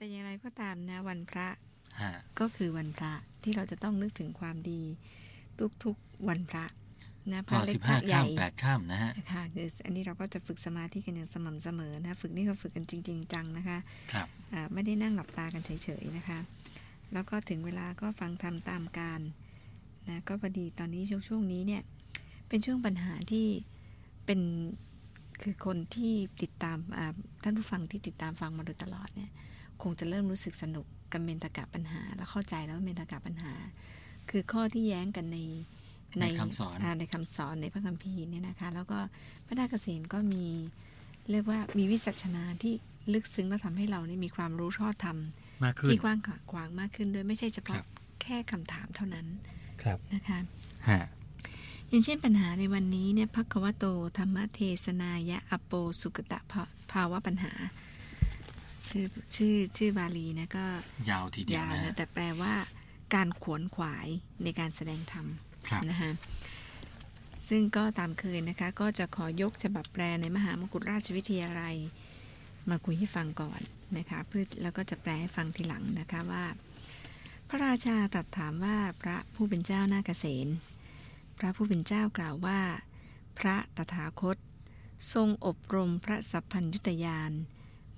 แต่อย่างไรก็ตามนะวันพระฮะก็คือวันพระที่เราจะต้องนึกถึงความดีทุกๆวันพระนะพก็ระเล็สิกบพห้าระใหข้าญ่มแปดข้ามนะฮะนะคะคืออันนี้เราก็จะฝึกสมาธิกันอย่างสม่ำเสมอนะ ฝึกนี่เราฝึกกันจริง ๆ จังนะคะ ครับอ่าไม่ได้นั่งหลับตากันเฉยๆนะคะ แล้วก็ถึงเวลาก็ฟังทำตามการนะก็พอดีตอนนี้ช่วงช่วงนี้เนี่ยเป็นช่วงปัญหาที่เป็นคือคนที่ติดตามอ่าท่านผู้ฟังที่ติดตามฟังมาโดยตลอดเนี่ย คงจะเริ่มรู้สึกสนุกกับเมนตกะปัญหา แล้วเข้าใจแล้วว่าเมนตกะปัญหา คือข้อที่แย้งกันในในคำสอนาในคำสอนในพระคัมภีร์เนี่ยนะคะ แล้วก็พระนาคเกษมก็มีเรียกว่ามีวิสัชนาที่ลึกซึ้งแล้วทำให้เราเนี่ยมีความรู้ชอบธรรมมากขึ้นที่กว้างขวางมากขึ้นด้วยไม่ใช่เฉครัพาะบแค่คำถามเท่านั้นครับนะคะฮะอย่างเช่นปัญหาในวันนี้เนี่ยพักวโตธรรมเทศนายะอโปสุกตะภาภาวะปัญหา ชื่อชื่อชื่อบาลีนะก็ยาวทีเดียวยาวนะนะฮะแต่แปลว่าการขวนขวายในการแสดงธรรมครับนะคะซึ่งก็ตามเคยนะคะ ก็จะขอยกฉบับแปลในมหามกุฏราชวิทยาลัย มาคุยให้ฟังก่อนนะคะเพื่อแล้วก็จะแปลให้ฟังทีหลังนะคะว่า พระราชาตรัสถามว่าพระผู้เป็นเจ้านาเกษณพระผู้เป็นเจ้ากล่าวว่า พระตถาคต ทรงอบรมพระสัพพัญยุตยาน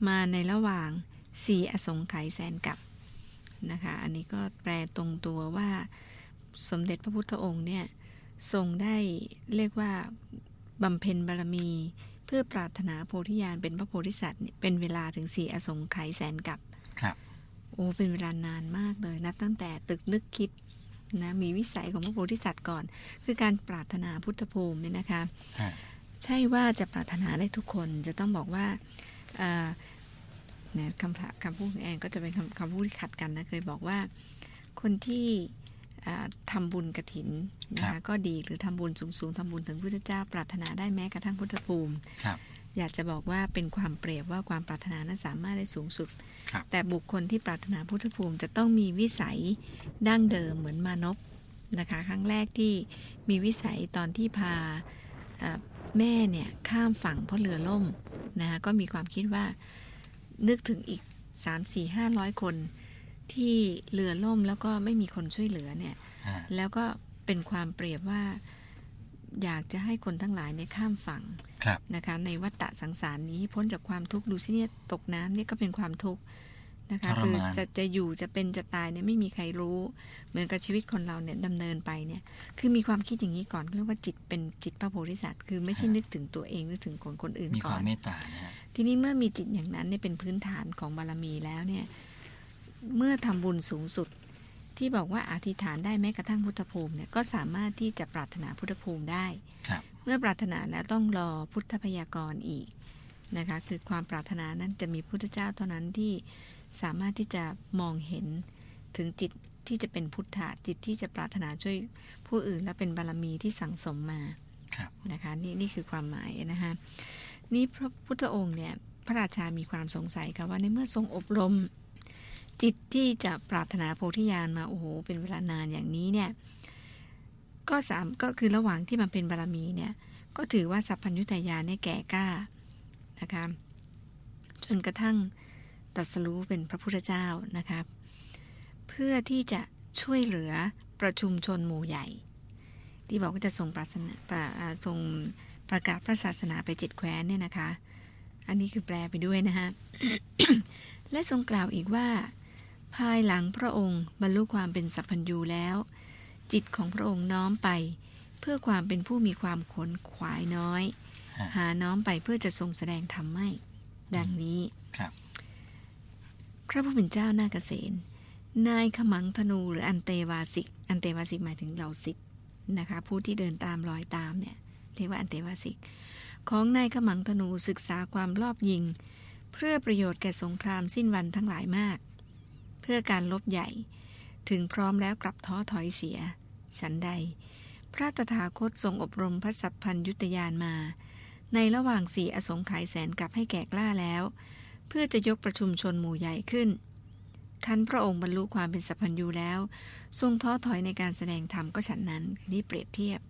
มาในระหว่างสี่อสงไขยแสนกับนะคะ อันนี้ก็แปลตรงตัวว่าสมเด็จพระพุทธองค์เนี่ยทรงได้เรียกว่าบำเพ็ญบารมี เพื่อปรารถนาโพธิญาณเป็นพระโพธิสัตว์เนี่ยเป็นเวลาถึงสี่อสงไขยแสนกับครับ โอ้เป็นเวลานานมากเลยนับตั้งแต่ตึกนึกคิดนะมีวิสัยของพระโพธิสัตว์ก่อน คือการปรารถนาพุทธภูมิเนี่ยนะคะฮะใช่ว่าจะปรารถนาได้ทุกคนจะต้องบอกว่าเอ่อเนี่ยคำถามคำพูดของแอนก็จะเป็นคำคำพูดที่ขัดกันนะเคยบอกว่า คนที่เอ่อทำบุญกระถินนะคะก็ดีหรือทำบุญสูงๆทำบุญถึงพุทธเจ้า ปรารถนาได้แม้กระทั่งพุทธภูมิครับอยากจะบอกว่าเป็นความเปรียบว่าความปรารถนานั้นสามารถได้สูงสุดครับแต่บุคคลที่ปรารถนาพุทธภูมิจะต้องมีวิสัยดั้งเดิมเหมือนมานพนะคะ ครั้งแรกที่มีวิสัยตอนที่พาเอ่อแม่เนี่ยข้ามฝั่งเพราะเรือล่มนะคะก็มีความคิดว่า นึกถึงอีก 3 4 5 0 0 คน ที่เรือล่มแล้วก็ไม่มีคนช่วยเหลือเนี่ยฮะแล้วก็เป็นความเปรียบว่าอยากจะให้คนทั้งหลายเนี่ยข้ามฝั่งครับนะคะในวัฏฏะสังสารนี้พ้นจากความทุกข์ดูสิเนี่ยตกน้ำเนี่ยก็เป็นความทุกข์ นะคะทรคือมานจะจะอยู่จะเป็นจะตายเนี่ยไม่มีใครรู้ เหมือนกับชีวิตคนเราเนี่ยดำเนินไปเนี่ย คือมีความคิดอย่างนี้ก่อนเรียกว่าจิตเป็นจิตพระโพธิสัตว์คือไม่ใช่นึกถึงตัวเองนึกถึงคนคนอื่นมีคก่อวามนเมตตานะฮะทีนี้เมื่อมีจิตอย่างนั้นเนี่ยเป็นพื้นฐานของบารมีแล้วเนี่ย เมื่อทำบุญสูงสุดที่บอกว่าอธิษฐานได้แม้กระทั่งพุทธภูมิเนี่ยก็สามารถที่จะปรารถนาพุทธภูมิได้ครับเมื่อปรารถนาแล้วต้องรอพุทธพยากรณ์อีกนะคะ คือความปรารถนานั้นจะมีพุทธเจ้าเท่านั้นที่ สามารถที่จะมองเห็นถึงจิตที่จะเป็นพุทธะจิตที่จะปรารถนาช่วยผู้อื่นและเป็นบารมีที่สั่งสมมาครับนะคะนี่นี่คือความหมายนะคะนี่พระพุทธองค์เนี่ยพระราชามีความสงสัยค่ะว่าในเมื่อทรงอบรม จิตที่จะปรารถนาโพธิญาณมาโอ้โหเป็นเวลานานอย่างนี้เนี่ยก็สามก็คือระหว่างที่มันเป็นบารมีเนี่ยก็ถือว่าสัพพัญญุตยานเนี่ยแก่กล้านะคะจนกระทั่ง ตรัสรู้เป็นพระพุทธเจ้านะคะเพื่อที่จะช่วยเหลือประชุมชนหมู่ใหญ่ ที่บอกว่าจะส่งปราศนาประอ่าส่งประกาศพระศาสนาไปเจ็ดแคว้นเนี่ยนะคะ อันนี้คือแปลไปด้วยนะคะและทรงกล่าวอีกว่า ภายหลังพระองค์บรรลุความเป็นสัพพัญญูแล้ว จิตของพระองค์น้อมไป เพื่อความเป็นผู้มีความขนขวายน้อยฮะหาน้อมไปเพื่อจะทรงแสดงธรรมไม่ดังนี้ครับพ ระผู้เป็นเจ้านาเกษณนายขมังธนูหรืออันเตวาสิก อันเตวาสิกหมายถึงเหล่าสิทธิ์นะคะผู้ที่เดินตามรอยตามเนี่ยเรียกว่าอันเตวาสิก ของนายขมังธนูศึกษาความรอบยิง เพื่อประโยชน์แก่สงครามสิ้นวันทั้งหลายมาก เพื่อการลบใหญ่ถึงพร้อมแล้วกลับท้อถอยเสีย ฉันใด พระตถาคตทรงอบรมพระสัพพัญยุตยานมา ในระหว่างสี่อสงไขยแสนกับให้แก่กล้าแล้ว พื่อจะยกประชุมชนหมู่ใหญ่ขึ้นคันพระองค์บรรลุความเป็นสัพพัญญูแล้ว ทรงท้อถอยในการแสดงธรรมก็ฉันนั้นนี่เปรียบเทียบ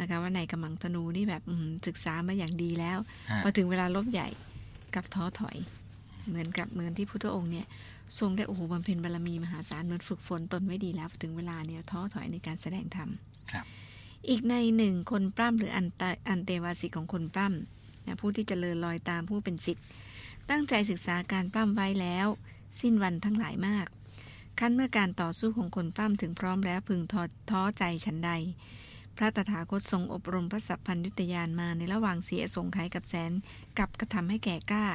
นะคะว่าในกำมังธนูนี่แบบอืมศึกษามาอย่างดีแล้วฮะพอถึงเวลาลบใหญ่กับท้อถอย เหมือนกับเหมือนที่พุทธองค์เนี่ยทรงได้โอ้โหบำเพ็ญบารมีมหาศาลเหมือนฝึกฝนตนไว้ดีแล้วถึงเวลาเนี่ยท้อถอยในการแสดงธรรมครับอีกในหนึ่งคนปล้ำหรืออันตอันเตวาสิกของคนปล้ำนะผู้ที่จเจริญลอยตามผู้เป็นสิทธิ์ ตั้งใจศึกษาการปล้ำไว้แล้ว สิ้นวันทั้งหลายมาก ขั้นเมื่อการต่อสู้ของคนปล้ำถึงพร้อมแล้วพึงท้อท้อใจฉันใด พระตถาคตทรงอบรมพระสัพพัญยุตยานมาในระหว่างเสียสงไขยกับแสนกับกระทำให้แก่กล้า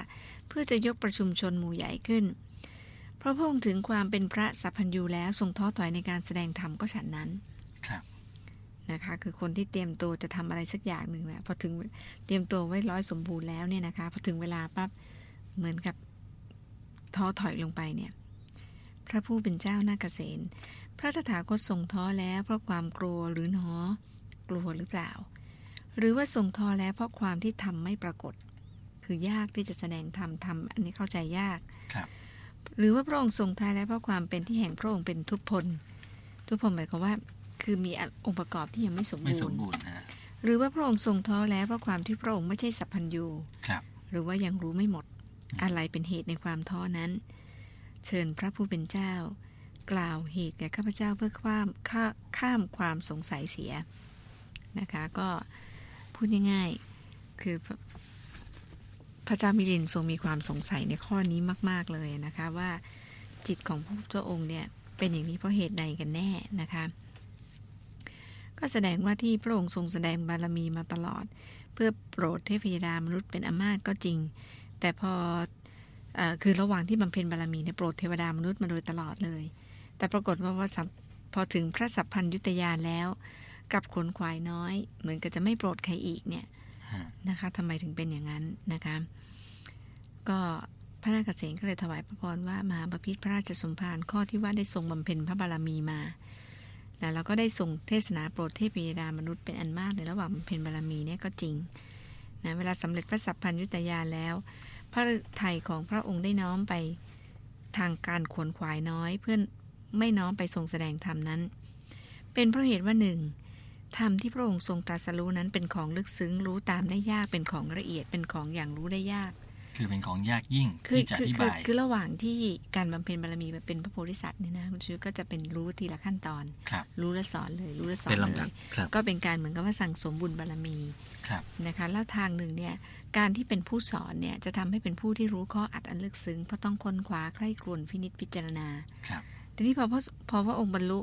เพื่อจะยกประชุมชนหมู่ใหญ่ขึ้นเพราะพระองค์ถึงความเป็นพระสัพพัญญูแล้วทรงท้อถอยในการแสดงธรรมก็ฉันนั้นครับนะคะคือคนที่เตรียมตัวจะทำอะไรสักอย่างหนึ่งแหละพอถึงเตรียมตัวไว้ร้อยสมบูรณ์แล้วเนี่ยนะคะพอถึงเวลาปั๊บ เหมือนกับท้อถอยลงไปเนี่ย พระผู้เป็นเจ้านาเกษณพระตถาคตทรงท้อแล้วเพราะความกลัวหรือหนอ กลัวหรือเปล่า หรือว่าทรงท้อแล้วเพราะความที่ทำไม่ปรากฏ คือยากที่จะแสดงธรรมทำอันนี้เข้าใจยากครับหรือว่าพระองค์ทรงท้ายแล้วเพราะความเป็นที่แห่งพระองค์เป็นทุพพล ทุพพลหมายความว่า คือมีองค์ประกอบที่ยังไม่สมไม่บูสรมณ์บูรณ์ฮะหรือว่าพระองค์ทรงท้อแล้วเพราะความที่พระองค์ไม่ใช่สัพพัญญูครับ หรือว่ายังรู้ไม่หมด อะไรเป็นเหตุในความท้อนั้น เชิญพระผู้เป็นเจ้า กล่าวเหตุแก่ข้าพเจ้าเพื่อข้ามข้าข้ามความสงสัยเสียนะคะก็พูดง่ายๆคือพระพระเจ้ามิลินทรงมีความสงสัยในข้อนี้มาก ๆเลยนะคะว่าจิตของพระพุทธองค์เนี่ยเป็นอย่างนี้เพราะเหตุใดกันแน่นะคะก็แสดงว่าที่พระองค์ทรงแสดงบารมีมาตลอด เพื่อโปรดเทพยดามนุษย์เป็นอามาตก็จริง แต่พออคือระหว่างที่บำเพ็ญบารมีเนี่ยโปรดเทวดามนุษย์มาโดยตลอดเลย แต่ปรากฏว่าว่าพอถึงพระสัพพัญยุตยานแล้วกับขนควายน้อย เหมือนกับจะไม่โปรดใครอีกเนี่ยนะคะทำไมถึงเป็นอย่างนั้นนะคะ ก็พระนาคเษนก็เลยถวายพระพรว่ามหาบพิตรพระราชสมภารข้อที่ว่าได้ทรงบำเพ็ญพระบารมีมา แล้วเราก็ได้ส่งเทศนาโปรดเทพยดามนุษย์เป็นอันมากในระหว่างบำเพ็ญบารมีเนี่ยก็จริง นะเวลาสำเร็จพระสัพพัญยุตยาแล้ว พระไทยของพระองค์ได้น้อมไปทางการขวนขวายน้อยเพื่อนไม่น้อมไปทรงแสดงธรรมนั้น เป็นเพราะเหตุว่าหนึ่งธรรมที่พระองค์ทรงตรัสรู้นั้นเป็นของลึกซึ้งรู้ตามได้ยากเป็นของละเอียดเป็นของอย่างรู้ได้ยาก คือเป็นของยากยิ่งคือที่จะอคือธิคือบายคือระหว่างที่การบำเพ็ญบารมีมาเป็นพระโพธิสัตว์เนี่ยนะคุณชีวิตก็จะเป็นรู้ทีละขั้นตอนครับรู้และสอนเลย รู้และสอนเป็นเลลำดับยครับก็เป็นการเหมือนกับว่าสั่งสมบุญบารมีครับนะคะแล้วทางหนึ่งเนี่ยการที่เป็นผู้สอนเนี่ยจะทำให้เป็นผู้ที่รู้ข้ออัดอันลึกซึ้งเพราะต้องค้นคว้าใคร่ครวญพินิจพิจารณาครับทีนี้พอพระพอพระองค์บรรลุ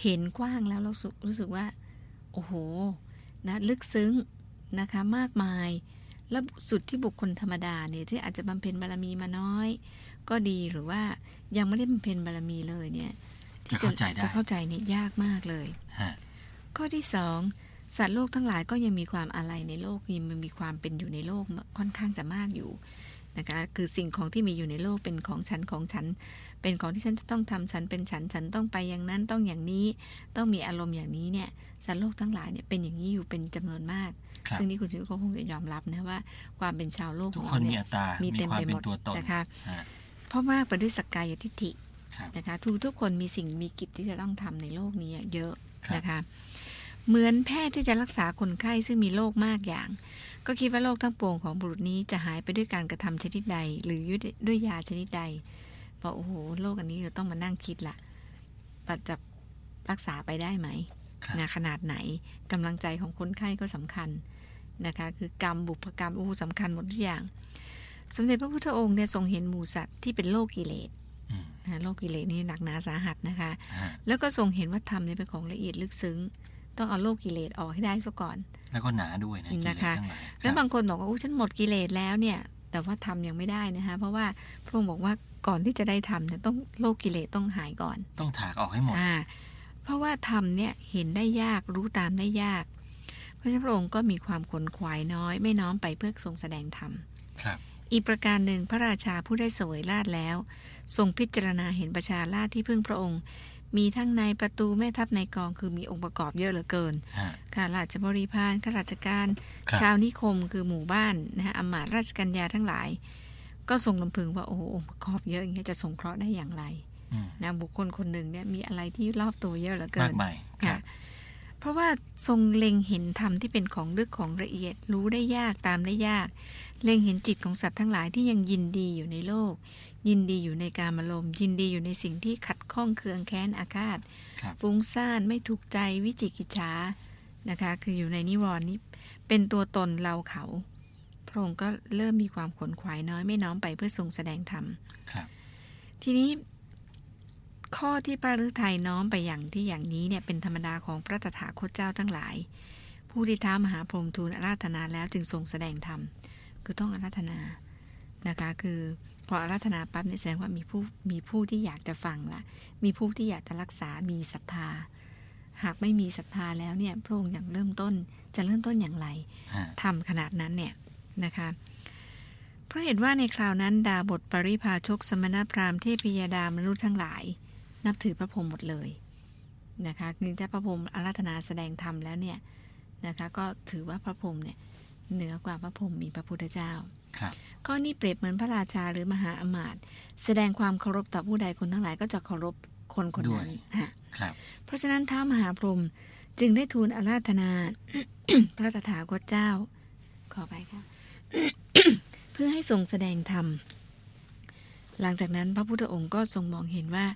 เห็นกว้างแล้วเรารู้สึกรู้สึกว่า โอ้โหนะลึกซึ้งนะคะมากมาย แล้วสุดที่บุคคลธรรมดาเนี่ยที่อาจจะบำเพ็ญบารมีมาน้อย ก็ดีหรือว่ายังไม่ได้บำเพ็ญบารมีเลยเนี่ยจะเข้าใจได้จะเข้าใจเนี่ยยากมากเลยฮะข้อที่สองสัตว์โลกทั้งหลายก็ยังมีความอะไรในโลกยังมีความเป็นอยู่ในโลกค่อนข้างจะมากอยู่นะคะคือสิ่งของที่มีอยู่ในโลกเป็นของฉันของฉัน เป็นของที่ฉันจะต้องทำฉันเป็นฉันฉันต้องไปอย่างนั้นต้องอย่างนี้ ต้องมีอารมณ์อย่างนี้เนี่ยสัตว์โลกทั้งหลายเนี่ยเป็นอย่างนี้อยู่เป็นจำนวนมากครับ ซึ่งนี่คุณชิวก็คงจะยอมรับนะว่า ความเป็นชาวโลกทุกของคนเรามีเนี่ยอัตรามีมีเต็มความไปเป็หนมดตัวตนนะคะฮะเพราะมากไปด้วยสักกายทิฏฐิครับนะคะทุกทุกคนมีสิ่งมีกิจที่จะต้องทำในโลกนี้เยอะครับนะคะเหมือนแพทย์ที่จะรักษาคนไข้ซึ่งมีโรคมากอย่าง ก็คิดว่าโรคทั้งปวงของบุรุษนี้จะหายไปด้วยการกระทำชนิดใด หรือด้วยยาชนิดใดพอโอ้โหโรคอันนี้เราต้องมานั่งคิดละว่าจะรักษาไปได้ไหมครับ นะขนาดไหนกำลังใจของคนไข้ก็สำคัญนะคะคือกรรมบุพกรรมโอ้โหสำคัญหมดทุกอย่าง สมเด็จพระพุทธองค์เนี่ยทรงเห็นหมูสัตว์ที่เป็นโรคกิเลสอืมนะโรคกิเลสนี่หนักหนาสาหัสนะคะฮะแล้วก็ทรงเห็นว่าธรรมเนี่ยเป็นของละเอียดลึกซึ้ง ต้องเอาโลกกิเลสออกให้ได้ซะก่อน แล้วก็หนาด้วยนะกิเลสนะคะทั้งหลายแล้วครับบางคนบอกว่าอู้ฉันหมดกิเลสแล้วเนี่ย แต่ว่าทำยังไม่ได้นะคะเพราะว่าพระองค์บอกว่าก่อนที่จะได้ทำเนี่ยต้องโลกกิเลสต้องหายก่อน ต้องถากออกให้หมดอ่า เพราะว่าธรรมเนี่ยเห็นได้ยากรู้ตามได้ยากเพราะฉะนั้นพระองค์ก็มีความขนขวายน้อย ไม่น้อมไปเพื่อทรงแสดงธรรมครับอีกประการหนึ่งพระราชาผู้ได้เสวยราชแล้ว ทรงพิจารณาเห็นประชาราชที่พึ่งพระองค์ มีทั้งในายประตูแม่ทัพในายกองคือมีองค์ประกอบเยอะเหลือเกินฮะข้าราชบริพารข้าราชการครับชาวนิคมคือหมู่บ้านนะฮะอำมาตย์ราชกัญญาทั้งหลาย ก็ทรงลำพึงว่าโอ้โหองค์ประกอบเยอะอย่างเงี้ยจะสงเคราะห์ได้อย่างไรอืม นะบุคคลคนหนึ่งเนี่ยมีอะไรที่รอบตัวเยอะเหลือเกิมากนมายครัค่ะบเพราะว่าทรงเล็งเห็นธรรมที่เป็นของลึกของละเอียดรู้ได้ยากตามได้ยาก เล็งเห็นจิตของสัตว์ทั้งหลายที่ยังยินดีอยู่ในโลก ยินดีอยู่ในการมลมยินดีอยู่ในสิ่งที่ขัดข้องเคืองแค้นอาฆาตครับฟุ้งซ่านไม่ถูกใจวิจิกิจฉานะคะ คืออยู่ในนิวรณ์นี้เป็นตัวตนเราเขาพระองค์ก็เริ่มมีความขวนขวายน้อยไม่น้อมไปเพื่อทรงแสดงธรรมครับทีนี้ ข้อที่พระฤทัยน้อมไปอย่างที่อย่างนี้เนี่ยเป็นธรรมดาของพระตถาคตเจ้าทั้งหลาย ผู้ที่ท้ามหาพรหมทูลอาราธนาแล้วจึงทรงแสดงธรรมคือต้องอาราธนานะคะคือพออาราธนาปั๊บเนี่ยแสดงว่ามีผู้มีผู้ที่อยากจะฟังละมีผู้ที่อยากจะรักษา มีศรัทธา หากไม่มีศรัทธาแล้วเนี่ยพระองค์อย่างเริ่มต้นจะเริ่มต้นอย่างไรฮะทำขนาดนั้นเนี่ยนะคะเพราะเห็นว่าในคราวนั้นดาบทปริพาชกสมณพราหมณ์เทพยดามนุษย์ทั้งหลาย นับถือพระพรหมหมดเลยนะคะคือถ้าพระพรหมอาราธนาแสดงธรรมแล้วเนี่ยนะคะก็ถือว่าพระพรหมเนี่ยเหนือกว่าพระพรหมมีพระพุทธเจ้าครับก็นี่เปรียบเหมือนพระราชาหรือมหาอมาตย์แสดงความเคารพต่อผู้ใดคนทั้งหลายก็จะเคารพคนคนนั้นฮะครับเพราะฉะนั้นท้าวมหาพรหมจึงได้ทูลอาราธนาพระตถาคตเจ้า ขอไปค่ะ เพื่อให้ทรงแสดงธรรม หลังจากนั้นพระพุทธองค์ก็ทรงมองเห็นว่า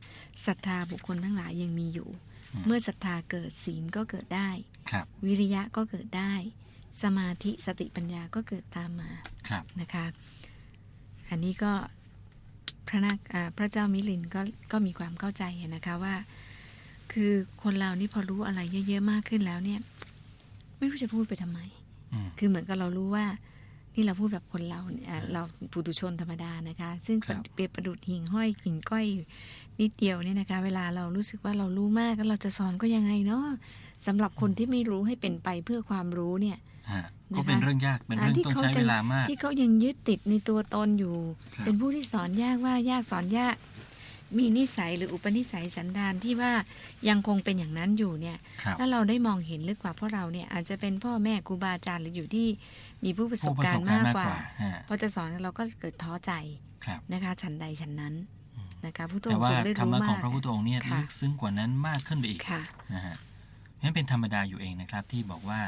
ศรัทธาบุคคลทั้งหลายยังมีอยู่อืมเมื่อศรัทธาเกิดศีลก็เกิดได้ครับวิริยะก็เกิดได้ สมาธิสติปัญญาก็เกิดตามมาครับนะคะ อันนี้ก็พระนาคอ่าพระเจ้ามิลินก็ก็มีความเข้าใจนะคะว่า คือคนเรานี่พอรู้อะไรเยอะๆมากขึ้นแล้วเนี่ย ไม่รู้จะพูดไปทำไมอืมคือเหมือนกับเรารู้ว่า นี่เราพูดแบบคนเราเนี่ยอ่าเราปุถุชนธรรมดานะคะ ซึ่งครับเปรียบประดุดหิ่งห้อยหิ่งก้อยอยู่นิดเดียวเนี่ยนะคะ เวลาเรารู้สึกว่าเรารู้มากแล้วเราจะสอนก็ยังไงเนาะสำหรับคนที่ไม่รู้ให้เป็นไปเพื่อความรู้เนี่ยฮะนะคะก็เป็นเรื่องยากเป็นเรื่องอ่าที่ต้องเขาใช้จะเวลามาก ที่เขายังยึดติดในตัวตนอยู่ครับเป็นผู้ที่สอนยากว่ายากสอนยาก มีนิสัยหรืออุปนิสัยสันดานที่ว่ายังคงเป็นอย่างนั้นอยู่เนี่ยครับถ้าเราได้มองเห็นลึกกว่าเพราะเราเนี่ยอาจจะเป็นพ่อแม่ครูบาอาจารย์หรืออยู่ที่มีผู้ประสบผู้ประกาสรบณ์การมากณ์มากกกว่าว่าฮะพอจะสอนเราก็เกิดท้อใจครับนะคะฉันใดฉันนั้นอืมนะคะผู้ทรแต่งว่าทรงได้ธรรรู้มะมาของกพระพุทธองค์เนี่ยค่ะลึกซึ้งกว่านั้นมากขึ้นไปอีกค่ะนะฮะนั่นเป็นธรรมดาอยู่เองนะครับที่บอกว่า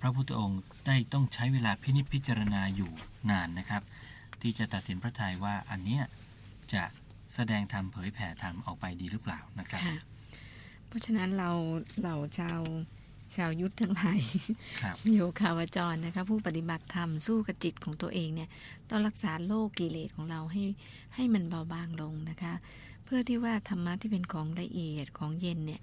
พระพุทธองค์ได้ต้องใช้เวลาพินิจพิจารณาอยู่นานนะครับ ที่จะตัดสินพระทัยว่าอันเนี้ยจะ แสดงธรรมเผยแผ่ธรรมออกไปดีหรือเปล่านะครับค่ะเพราะฉะนั้นเราเราชาวชาวยุทธทั้งหลายครับโยคาวจรนะคะผู้ปฏิบัติธรรมสู้กับจิตของตัวเองเนี่ยต้องรักษาโลกกิเลสของเราให้ให้มันเบาบางลงนะคะ เพื่อที่ว่าธรรมะที่เป็นของละเอียดของเย็นเนี่ย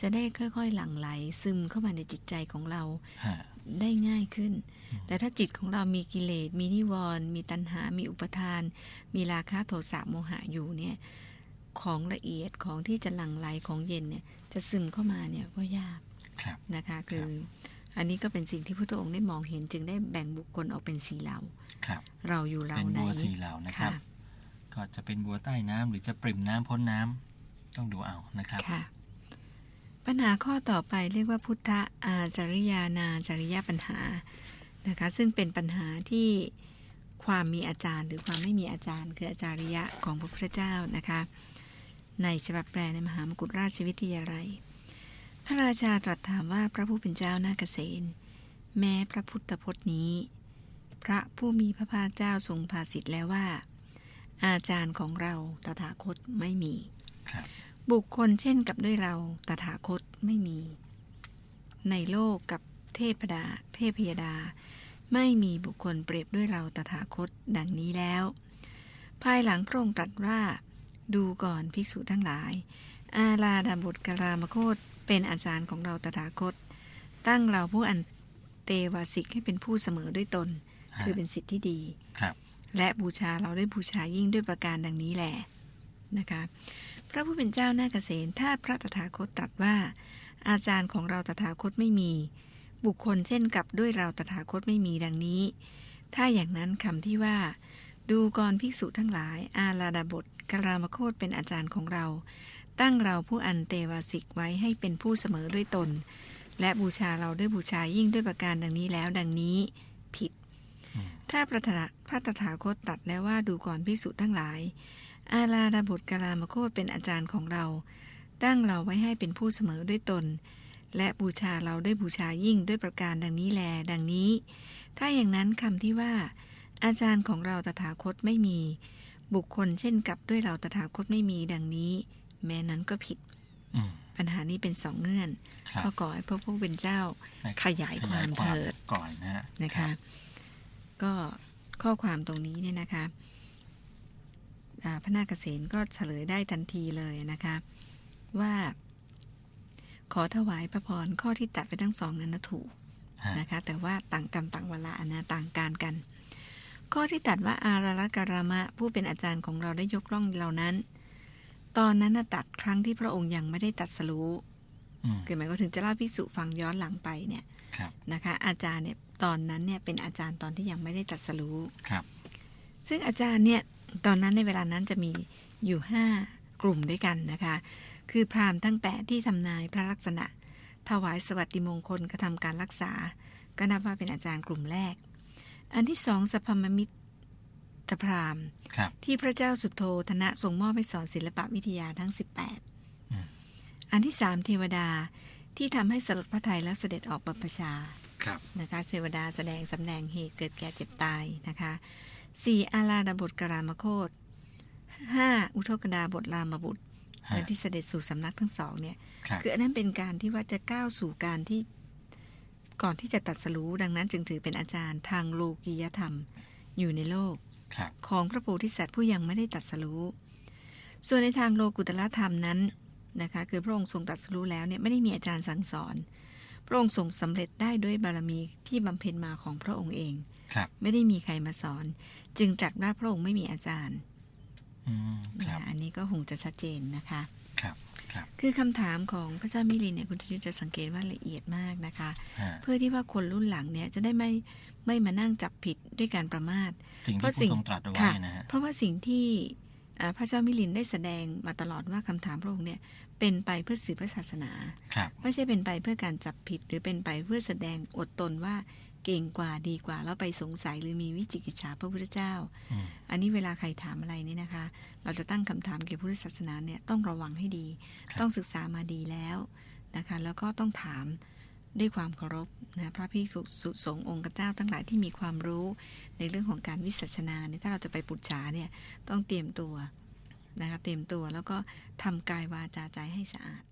จะได้ค่อยๆ หลั่งไหลซึมเข้ามาในจิตใจของเราฮะ ได้ง่ายขึ้นอืมแต่ถ้าจิตของเรามีกิเลส มีนิวรณ์มีตัณหา มีอุปทาน มีราคะโทสะโมหะอยู่เนี่ยของละเอียดของที่จะหลั่งไหลของเย็นเนี่ยจะซึมเข้ามาเนี่ยก็ยากครับนะคะคืออันนี้ก็เป็นสิ่งที่พระพุทธองค์ได้มองเห็นจึงได้แบ่งบุคคลออกเป็นสีเหล่าครับเราอยู่เหล่าเป็นไหนบัวสีเหล่านะครับค่ะก็จะเป็นบัวใต้น้ำหรือจะปริ่มน้ำพ้นน้ำต้องดูเอานะครับค่ะ ปัญหาข้อต่อไปเรียกว่าพุทธอาจริยานาจริยปัญหานะคะซึ่งเป็นปัญหาที่ความมีอาจารย์ หรือความไม่มีอาจารย์ คืออาจาริยะของพระพุทธเจ้านะคะในฉบับแปลในมหามกุฏราชวิทยาลัย พระราชาตรัสถามว่าพระผู้เป็นเจ้านาเกษณแม้พระพุทธพจน์นี้ พระผู้มีพระภาคเจ้าทรงภาสิทธิ์แล้วว่า อาจารย์ของเราตถาคตไม่มี บบุคคลเช่นกับด้วยเราตถาคตไม่มี ในโลกกับเทพดาเทพยดา ไม่มีบุคคลเปรียบด้วยเราตถาคตดังนี้แล้ว ภายหลังพระองค์ตรัสว่า ดูก่อนภิกษุทั้งหลาย อาลาดาบทกรามโคตเป็นอาจารย์ของเราตถาคต ตั้งเราผู้อันเตวาสิกให้เป็นผู้เสมอด้วยตนฮะคือเป็นสิทธิที่ดีครับและบูชาเราได้บูชายิ่งด้วยประการดังนี้แหละนะคะพ ระผู้เป็นเจ้านาเกษตถ้าพระตถาคตตรัสว่า อาจารย์ของเราตถาคตไม่มี บุคคลเช่นกับด้วยเราตถาคตไม่มีดังนี้ ถ้าอย่างนั้นคำที่ว่า ดูกรภิกษุทั้งหลาย อาลาดาบทกรามโคตเป็นอาจารย์ของเรา ตั้งเราผู้อันเตวาสิกไว้ให้เป็นผู้เสมอด้วยตน และบูชาเราด้วยบูชายิ่งด้วยประการดังนี้แล้วดังนี้ผิดอืมถ้าพระตถาพระตถาคตตรัสแล้วว่าดูก่อนพิสุทั้งหลาย อาลาดาบุตรกาลามโคตเป็นอาจารย์ของเรา ตั้งเราไว้ให้เป็นผู้เสมอด้วยตน และบูชาเราด้วยบูชายิ่งด้วยประการดังนี้แล ดังนี้ ถ้าอย่างนั้นคำที่ว่า อาจารย์ของเราตถาคตไม่มี บุคคลเช่นกับด้วยเราตถาคตไม่มีดังนี้ แม้นั้นก็ผิดอืมปัญหานี้เป็นสองเงื่อนครับก็ก่อให้พระผู้เป็นเจ้าได้ขยายความเถิดก่อนนะฮะนะคะรับก็ข้อความตรงนี้เนี่ยนะคะอ่า พระนาคเษนก็เฉลยได้ทันทีเลยนะคะ ว่า ขอถวายพระพรข้อที่ตัดไปทั้งสองนั้นนะถูกฮะนะคะ แต่ว่าต่างกรรมต่างเวลานะต่างการกัน ข้อที่ตัดว่าอาราลการามะผู้เป็นอาจารย์ของเราได้ยกร่องเหล่านั้น ตอนนั้นน่ะตัดครั้งที่พระองค์ยังไม่ได้ตัดสรู้อืมคือหมายก็ถึงจะเล่าพิสุฟังย้อนหลังไปเนี่ยครับนะคะ อาจารย์เนี่ยตอนนั้นเนี่ยเป็นอาจารย์ตอนที่ยังไม่ได้ตัดสรู้ครับซึ่งอาจารย์เนี่ย ตอนนั้นในเวลานั้นจะมีอยู่ 5 กลุ่มด้วยกันนะคะ คือพราหมณ์ทั้งแปดที่ทำนายพระลักษณะ ถวายสวัสดิมงคลกระทำการรักษา ก็นับว่าเป็นอาจารย์กลุ่มแรก อันที่สองสัพพมมิตรพราหมณ์ครับที่พระเจ้าสุโธธนะทรงมอบให้สอนศิลปวิทยาทั้งอืม18 อันที่สามเทวดาที่ทำให้สลดพระทัยแล้วเสด็จออกบรรพชาครับนะคะเทวดาแสดงสำแดงเหตุเกิดแก่เจ็บตายนะคะ สี่อาราดาบทกรามโคตห้าอุทกดาบทรามบุตรฮะและที่เสด็จสู่สำนักทั้งสองเนี่ยครับคืออันนั้นเป็นการที่ว่าจะก้าวสู่การที่ก่อนที่จะตรัดสรู้ดังนั้นจึงถือเป็นอาจารย์ทางโลกียธรรมอยู่ในโลกครับของพระโพธิสัตว์ผู้ยังไม่ได้ตรัดสรู้ ส่วนในทางโลกุตละธรรมนั้นนะคะคือพระองค์ทรงตรัดสรู้แล้วเนี่ยไม่ได้มีอาจารย์สั่งสอน พระองค์ทรงสำเร็จได้ด้วยบารมีที่บำเพ็ญมาของพระองค์เองครับ ไม่ได้มีใครมาสอน จึงตรัสว่าพระองค์ไม่มีอาจารย์อืมครับนะอันนี้ก็คงจะชัดเจนนะคะครับครับคือคำถามของพระเจ้ามิลินเนี่ยคุณชยุทธจะสังเกตว่าละเอียดมากนะคะฮะเพื่อที่ว่าคนรุ่นหลังเนี่ยจะได้ไม่ไม่มานั่งจับผิดด้วยการประมาทสิ่งเพที่ราะผู้สิ่งทรงตรัสเอาไว้ค่ะนะฮะเพราะว่าสิ่งที่อ่าพระเจ้ามิลินได้แสดงมาตลอดว่าคำถามพระองค์เนี่ยเป็นไปเพื่อสืบพระศาสนาครับไม่ใช่เป็นไปเพื่อการจับผิดหรือเป็นไปเพื่อแสดงอดตนว่า เก่งกว่าดีกว่าแล้วไปสงสัยหรือมีวิจิกิจฉาพระพุทธเจ้าอืมอันนี้เวลาใครถามอะไรนี่นะคะ เราจะตั้งคำถามเกี่ยวกับพุทธศาสนาเนี่ยต้องระวังให้ดีครับต้องศึกษามาดีแล้วนะคะแล้วก็ต้องถามด้วยความเคารพนะพระพิสุสงฆ์องค์เจ้าทั้งหลายที่มีความรู้ในเรื่องของการวิสัชนาเนี่ยถ้าเราจะไปปุจฉาเนี่ยต้องเตรียมตัวนะคะเตรียมตัวแล้วก็ทำกายวาจาใจให้สะอาด